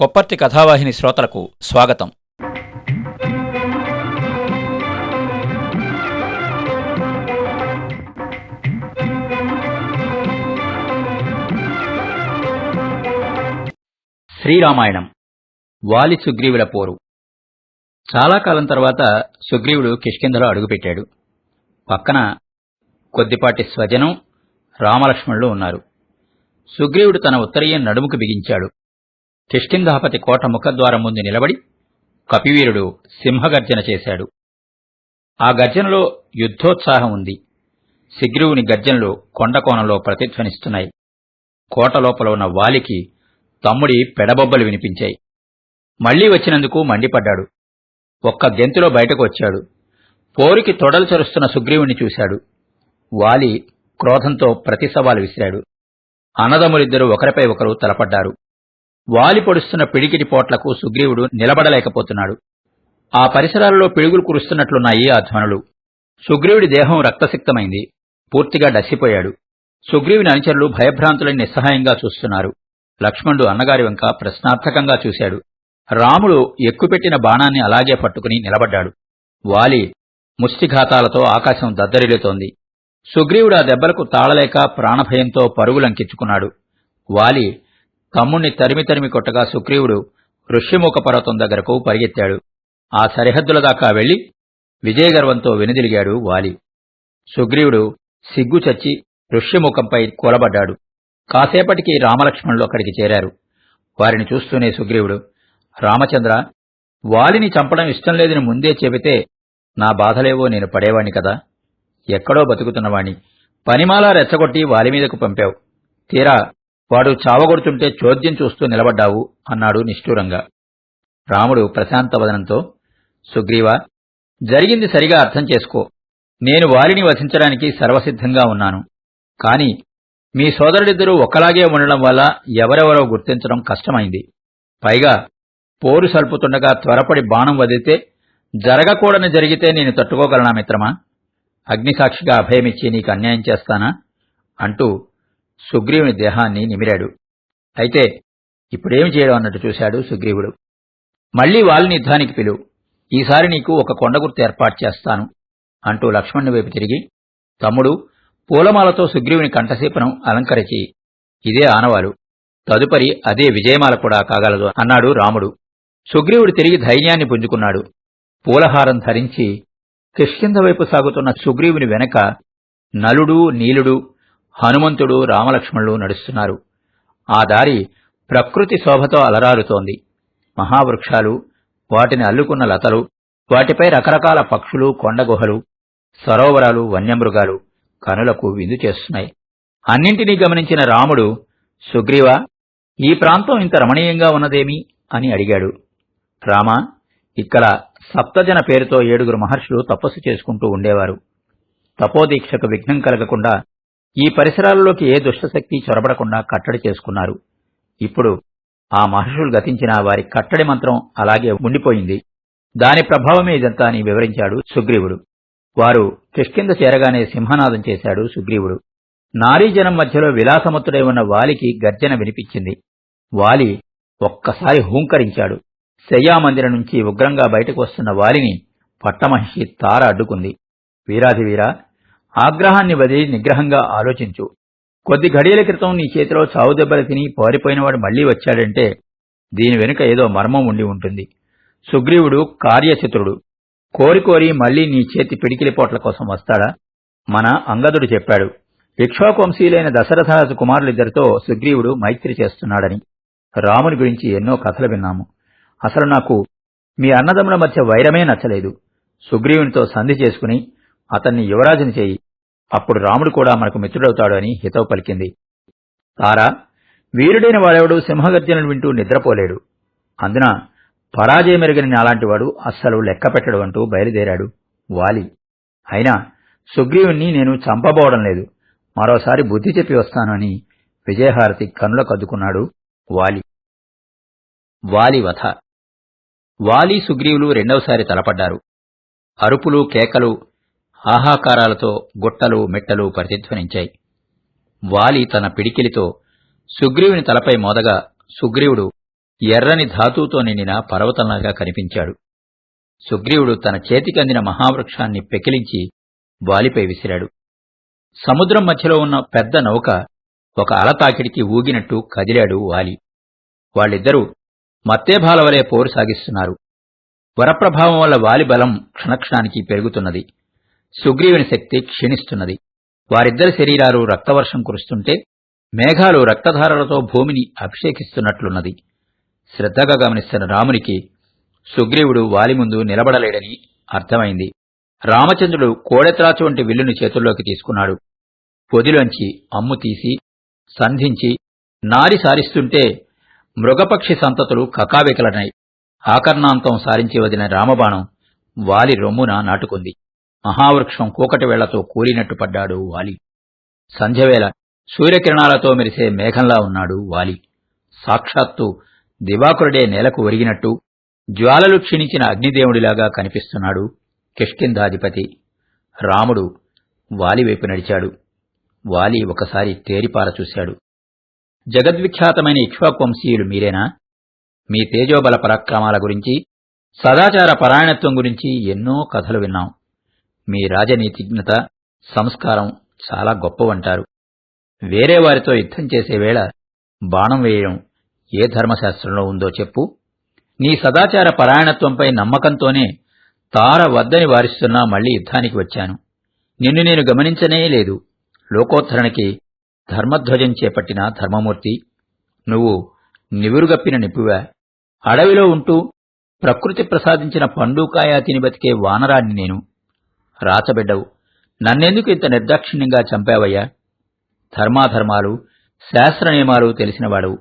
కొప్పర్తి కథావాహిని శ్రోతలకు స్వాగతం. శ్రీరామాయణం. వాలి సుగ్రీవుల పోరు. చాలా కాలం తర్వాత సుగ్రీవుడు కిష్కింధలో అడుగుపెట్టాడు. పక్కన కొద్దిపాటి స్వజనం రామలక్ష్మణులు ఉన్నారు. సుగ్రీవుడు తన ఉత్తరీయం నడుముకు బిగించాడు. కిష్కింధాపతి కోట ముఖద్వారం ముందు నిలబడి కపివీరుడు సింహగర్జన చేశాడు. ఆ గర్జనలో యుద్ధోత్సాహం ఉంది. శిగ్రీవుని గర్జనలు కొండకోణంలో ప్రతిధ్వనిస్తున్నాయి. కోట లోపల ఉన్న వాలికి తమ్ముడి పెడబొబ్బలు వినిపించాయి. మళ్ళీ వచ్చినందుకు మండిపడ్డాడు. ఒక్క గెంతులో బయటకు వచ్చాడు. పోరికి తొడలు చరుస్తున్న సుగ్రీవుని చూశాడు. వాలి క్రోధంతో ప్రతి సవాలు విసిరాడు. అన్నదమ్ములిద్దరూ ఒకరిపై ఒకరు తలపడ్డారు. వాలి పొడుస్తున్న పిడికిటి పోట్లకు సుగ్రీవుడు నిలబడలేకపోతున్నాడు. ఆ పరిసరాలలో పిడుగులు కురుస్తున్నట్లున్నాయి ఆ ధ్వనులు. సుగ్రీవుడి దేహం రక్తసిక్తమైంది. పూర్తిగా డసిపోయాడు. సుగ్రీవుని అనుచరులు భయభ్రాంతులని నిస్సహాయంగా చూస్తున్నారు. లక్ష్మణుడు అన్నగారి వెంక ప్రశ్నార్థకంగా చూశాడు. రాముడు ఎక్కుపెట్టిన బాణాన్ని అలాగే పట్టుకుని నిలబడ్డాడు. వాలి ముష్టిఘాతాలతో ఆకాశం దద్దరిల్లుతోంది. సుగ్రీవుడు ఆ దెబ్బలకు తాళలేక ప్రాణభయంతో పరుగులంకించుకున్నాడు. వాలి తమ్ముణ్ణి తరిమి తరిమి కొట్టగా సుగ్రీవుడు ఋష్యముఖ పర్వతం దగ్గరకు పరిగెత్తాడు. ఆ సరిహద్దుల దాకా వెళ్ళి విజయగర్వంతో వెనుదిరిగాడు వాలి. సుగ్రీవుడు సిగ్గు చచ్చి ఋష్యముఖంపై కూలబడ్డాడు. కాసేపటికి రామలక్ష్మణులు అక్కడికి చేరారు. వారిని చూస్తూనే సుగ్రీవుడు రామచంద్ర వాలిని చంపడం ఇష్టం లేదని ముందే చెబితే నా బాధలేవో నేను పడేవాణ్ణి కదా? ఎక్కడో బతుకుతున్నవాణ్ణి. పనిమాలా రెచ్చగొట్టి వాలి మీదకు పంపావు. తీరా వాడు చావగొడుతుంటే చోద్యం చూస్తూ నిలబడ్డావు అన్నాడు నిష్ఠూరంగా. రాముడు ప్రశాంతవదనంతో సుగ్రీవ జరిగింది సరిగా అర్థం చేసుకో. నేను వారిని వధించడానికి సర్వసిద్ధంగా ఉన్నాను. కాని మీ సోదరుడిద్దరూ ఒకలాగే ఉండడం వల్ల ఎవరెవరో గుర్తించడం కష్టమైంది. పైగా పోరు సల్పుతుండగా త్వరపడి బాణం వదిలితే జరగకూడని జరిగితే నేను తట్టుకోగలనా మిత్రమా? అగ్నిసాక్షిగా అభయమిచ్చి నీకు అన్యాయం చేస్తానా? అంటూ సుగ్రీవుని దేహాన్ని నిమిరాడు. అయితే ఇప్పుడేమి చేయడం అన్నట్టు చూశాడు సుగ్రీవుడు. మళ్ళీ వాళ్ళని యుద్ధానికి పిలువు ఈసారి నీకు ఒక కొండగుర్తు ఏర్పాటు చేస్తాను అంటూ లక్ష్మణుని వైపు తిరిగి తమ్ముడు పూలమాలతో సుగ్రీవుని కంఠశీపనం అలంకరించి ఇదే ఆనవాలు. తదుపరి అదే విజయమాల కూడా కాగలదు అన్నాడు రాముడు. సుగ్రీవుడు తిరిగి ధైర్యాన్ని పుంజుకున్నాడు. పూలహారం ధరించి కిష్కింద వైపు సాగుతున్న సుగ్రీవుని వెనక నలుడు నీలుడు హనుమంతుడు రామలక్ష్మణులు నడుస్తున్నారు. ఆ దారి ప్రకృతి శోభతో అలరారుతోంది. మహావృక్షాలు వాటిని అల్లుకున్న లతలు వాటిపై రకరకాల పక్షులు కొండగుహలు సరోవరాలు వన్యమృగాలు కనులకు విందు చేస్తున్నాయి. అన్నింటినీ గమనించిన రాముడు సుగ్రీవ ఈ ప్రాంతం ఇంత రమణీయంగా ఉన్నదేమి? అని అడిగాడు. రామ ఇక్కడ సప్తజన పేరుతో ఏడుగురు మహర్షులు తపస్సు చేసుకుంటూ ఉండేవారు. తపోదీక్షకు విఘ్నం కలగకుండా ఈ పరిసరాలలోకి ఏ దుష్టశక్తి చొరబడకుండా కట్టడి చేసుకున్నారు. ఇప్పుడు ఆ మహర్షులు గతించిన వారి కట్టడి మంత్రం అలాగే ఉండిపోయింది. దాని ప్రభావమే ఇదంతా అని వివరించాడు సుగ్రీవుడు. వారు కిష్కింద చేరగానే సింహనాదం చేశాడు సుగ్రీవుడు. నారీజనం మధ్యలో విలాసమత్తుడై ఉన్న వాలికి గర్జన వినిపించింది. వాలి ఒక్కసారి హూంకరించాడు. శయ్యామందిరం నుంచి ఉగ్రంగా బయటకు వస్తున్న వాలిని పట్టమహిషి తార అడ్డుకుంది. వీరాధివీరా ఆగ్రహాన్ని వదిలి నిగ్రహంగా ఆలోచించు. కొద్ది ఘడియల క్రితం నీ చేతిలో చావు దెబ్బలు తిని పారిపోయినవాడు మళ్ళీ వచ్చాడంటే దీని వెనుక ఏదో మర్మం ఉండి ఉంటుంది. సుగ్రీవుడు కార్యచతురుడు కోరి కోరి మళ్ళీ నీ చేతి పిడికిలి పోట్ల కోసం వస్తాడా? మన అంగదుడు చెప్పాడు. ఇక్ష్వాకువంశీయులైన దశరథరాజు కుమారులిద్దరితో సుగ్రీవుడు మైత్రి చేస్తున్నాడని. రాముని గురించి ఎన్నో కథలు విన్నాము. అసలు నాకు మీ అన్నదమ్ముల మధ్య వైరమే నచ్చలేదు. సుగ్రీవునితో సంధి చేసుకుని అతన్ని యువరాజుని చేయి. అప్పుడు రాముడు కూడా మనకు మిత్రుడవుతాడు అని హితవు పలికింది. తారా వీరుడైన వాడెవడు సింహగర్జనను వింటూ నిద్రపోలేడు. అందున పరాజయమెరుగని నాలాంటివాడు అస్సలు లెక్క పెట్టడు అంటూ బయలుదేరాడు వాలి. అయినా సుగ్రీవుణ్ణి నేను చంపబోవడం లేదు. మరోసారి బుద్ధి చెప్పి వస్తాను అని విజయహారతి కనుల కద్దుకున్నాడు వాలి. వాలి వధ. వాలి సుగ్రీవులు రెండవసారి తలపడ్డారు. అరుపులు కేకలు ఆహాకారాలతో గుట్టలు మెట్టలు ప్రతిధ్వనించాయి వాలి తన పిడికిలితో సుగ్రీవుని తలపై మోదగా సుగ్రీవుడు ఎర్రని ధాతువుతో నిండిన పర్వతంలాగా కనిపించాడు. సుగ్రీవుడు తన చేతికందిన మహావృక్షాన్ని పెకిలించి వాలిపై విసిరాడు. సముద్రం మధ్యలో ఉన్న పెద్ద నౌక ఒక అలతాకిడికి ఊగినట్టు కదిలాడు వాలి. వాళ్ళిద్దరూ మత్తేభాల వలె పోరు సాగిస్తున్నారు. వరప్రభావం వల్ల వాలి బలం క్షణక్షణానికి పెరుగుతున్నది. సుగ్రీవుని శక్తి క్షీణిస్తున్నది. వారిద్దరి శరీరాలు రక్తవర్షం కురుస్తుంటే మేఘాలు రక్తధారలతో భూమిని అభిషేకిస్తున్నట్లున్నది. శ్రద్ధగా గమనిస్తున్న రామునికి సుగ్రీవుడు వాలి ముందు నిలబడలేడని అర్థమైంది. రామచంద్రుడు కోడెత్రాచు వంటి విల్లుని చేతుల్లోకి తీసుకున్నాడు. పొదిలోంచి అమ్ము తీసి సంధించి నారి సారిస్తుంటే మృగపక్షి సంతతులు కకావికలనై ఆకర్ణాంతం సారించి వదిలిన రామబాణం వాలి రొమ్మున నాటుకుంది. మహావృక్షం కూకటి వేళ్ళతో కూలినట్టు పడ్డాడు వాలి. సంధ్యవేళ సూర్యకిరణాలతో మెరిసే మేఘంలా ఉన్నాడు వాలి. సాక్షాత్తు దివాకురుడే నేలకు ఒరిగినట్టు జ్వాలలు క్షీణించిన అగ్నిదేవుడిలాగా కనిపిస్తున్నాడు కిష్కింధాధిపతి. రాముడు వాలివైపు నడిచాడు. వాలి ఒకసారి తేరిపార చూశాడు. జగద్విఖ్యాతమైన ఇక్ష్వాకువంశీయులు మీరేనా? మీ తేజోబల పరాక్రమాల గురించి సదాచార పరాయణత్వం గురించి ఎన్నో కథలు విన్నాం. మీ రాజనీతిజ్ఞత సంస్కారం చాలా గొప్పవంటారు. వేరే వారితో యుద్ధం చేసే వేళ బాణం వేయడం ఏ ధర్మశాస్త్రంలో ఉందో చెప్పు. నీ సదాచార పరాయణత్వంపై నమ్మకంతోనే తార వద్దని వారిస్తున్నా మళ్ళీ యుద్ధానికి వచ్చాను. నిన్ను నేను గమనించనే లేదు. లోకోత్తరణకి ధర్మధ్వజం చేపట్టిన ధర్మమూర్తి నువ్వు నివురుగప్పిన నిప్పువా? అడవిలో ఉంటూ ప్రకృతి ప్రసాదించిన పండుకాయా తిని బతికే వానరాన్ని నేను. రాచబిడ్డవు. నన్నెందుకు ఇంత నిర్దాక్షిణ్యంగా చంపావయ్యా? ధర్మాధర్మాలు శాస్త్ర నియమాలు తెలిసినవాడవు.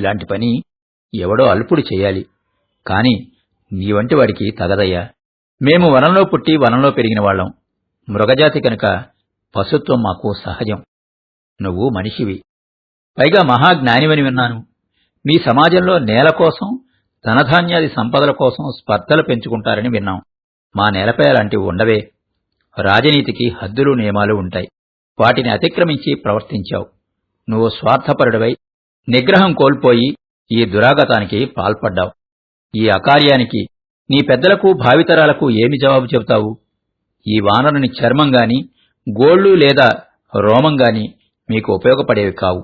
ఇలాంటి పని ఎవడో అల్పుడు చేయాలి. కాని నీ వంటి వాడికి తగదయ్యా. మేము వనంలో పుట్టి వనంలో పెరిగిన వాళ్ళం మృగజాతి కనుక పశుత్వం మాకు సహజం. నువ్వు మనిషివి. పైగా మహాజ్ఞానివని విన్నాను. మీ సమాజంలో నేల కోసం ధనధాన్యాది సంపదల కోసం స్పర్ధలు పెంచుకుంటారని విన్నాం. మా నేలపై అలాంటివి ఉండవే. రాజనీతికి హద్దులు నియమాలు ఉంటాయి. వాటిని అతిక్రమించి ప్రవర్తించావు. నువ్వు స్వార్థపరుడవై నిగ్రహం కోల్పోయి ఈ దురాగతానికి పాల్పడ్డావు. ఈ అకార్యానికి నీ పెద్దలకు భావితరాలకు ఏమి జవాబు చెబుతావు? ఈ వానరుని చర్మం గాని గోళ్ళు లేదా రోమంగాని మీకు ఉపయోగపడేవి కావు.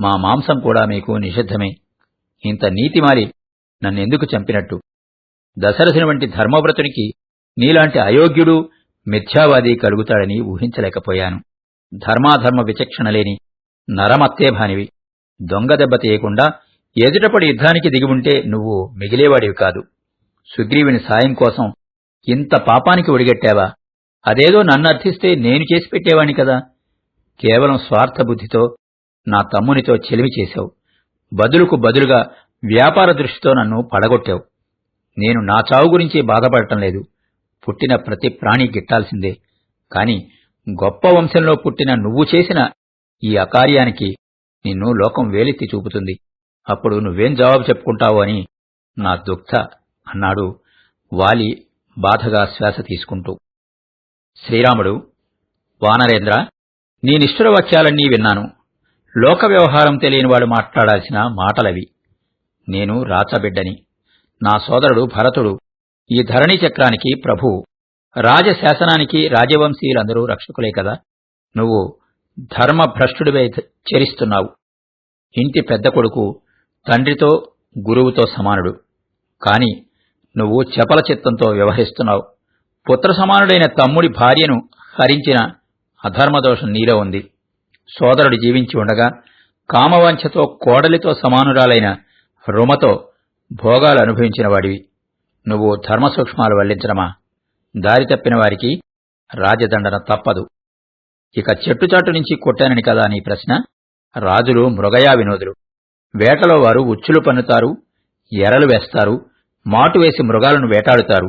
మా మాంసం కూడా మీకు నిషిద్ధమే. ఇంత నీతిమాలి నన్నెందుకు చంపినట్టు? దశరథుని వంటి ధర్మవ్రతునికి నీలాంటి అయోగ్యుడు మిథ్యావాది కలుగుతాడని ఊహించలేకపోయాను. ధర్మాధర్మ విచక్షణ లేని నరమత్తేభానివి. దొంగ దెబ్బ తీయకుండా ఎదుటపడి యుద్ధానికి దిగి ఉంటే నువ్వు మిగిలేవాడివి కాదు. సుగ్రీవుని సాయం కోసం ఇంత పాపానికి ఒడిగట్టావా? అదేదో నన్ను అర్థిస్తే నేను చేసి పెట్టేవాణ్ణి కదా. కేవలం స్వార్థ బుద్ధితో నా తమ్మునితో చెలిమి చేశావు. బదులుకు బదులుగా వ్యాపార దృష్టితో నన్ను పడగొట్టావు. నేను నా చావు గురించి బాధపడటం లేదు. పుట్టిన ప్రతి ప్రాణి గిట్టాల్సిందే. కాని గొప్ప వంశంలో పుట్టిన నువ్వు చేసిన ఈ అకార్యానికి నిన్ను లోకం వేలెత్తి చూపుతుంది. అప్పుడు నువ్వేం జవాబు చెప్పుకుంటావు అని నా దుఃఖ అన్నాడు వాలి బాధగా శ్వాస తీసుకుంటూ. శ్రీరాముడు వానరేంద్ర నీ నిష్ఠుర వాక్యాలన్నీ విన్నాను. లోక వ్యవహారం తెలియనివాడు మాట్లాడాల్సిన మాటలవి. నేను రాచబిడ్డని. నా సోదరుడు భరతుడు ఈ ధరణి చక్రానికి ప్రభు రాజశాసనానికి రాజవంశీయులందరూ రక్షకులే కదా. నువ్వు ధర్మభ్రష్టుడివై చరిస్తున్నావు. ఇంటి పెద్ద కొడుకు తండ్రితో గురువుతో సమానుడు. కాని నువ్వు చపల చిత్తంతో వ్యవహరిస్తున్నావు. పుత్ర సమానుడైన తమ్ముడి భార్యను హరించిన అధర్మదోషం నీలో ఉంది. సోదరుడు జీవించి ఉండగా కామవాంఛతో కోడలితో సమానురాలైన రుమతో భోగాలు అనుభవించిన వాడివి. నువ్వు ధర్మ సూక్ష్మాలు వల్లించడమా? దారి తప్పిన వారికి రాజదండన తప్పదు. ఇక చెట్టుచాటు నుంచి కొట్టానని కదా నీ ప్రశ్న? రాజులు మృగయా వినోదులు. వేటలో వారు ఉచ్చులు పన్నుతారు ఎరలు వేస్తారు మాటు వేసి మృగాలను వేటాడుతారు.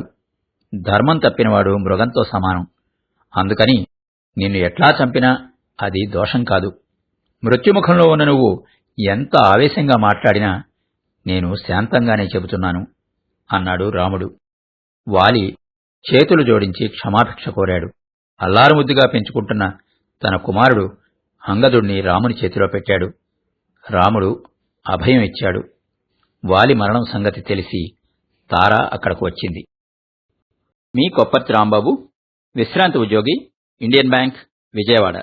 ధర్మం తప్పినవాడు మృగంతో సమానం. అందుకని నిన్ను ఎట్లా చంపినా అది దోషం కాదు. మృత్యుముఖంలో ఉన్న నువ్వు ఎంత ఆవేశంగా మాట్లాడినా నేను శాంతంగానే చెబుతున్నాను. అన్నాడు రాముడు. వాలి చేతులు జోడించి క్షమాభిక్ష కోరాడు. అల్లారుముద్దుగా పెంచుకుంటున్న తన కుమారుడు అంగదుణ్ణి రాముని చేతిలో పెట్టాడు. రాముడు అభయం ఇచ్చాడు. వాలి మరణం సంగతి తెలిసి తార అక్కడకు వచ్చింది. మీ కొప్పర్తి రాంబాబు విశ్రాంతి ఉద్యోగి ఇండియన్ బ్యాంక్ విజయవాడ.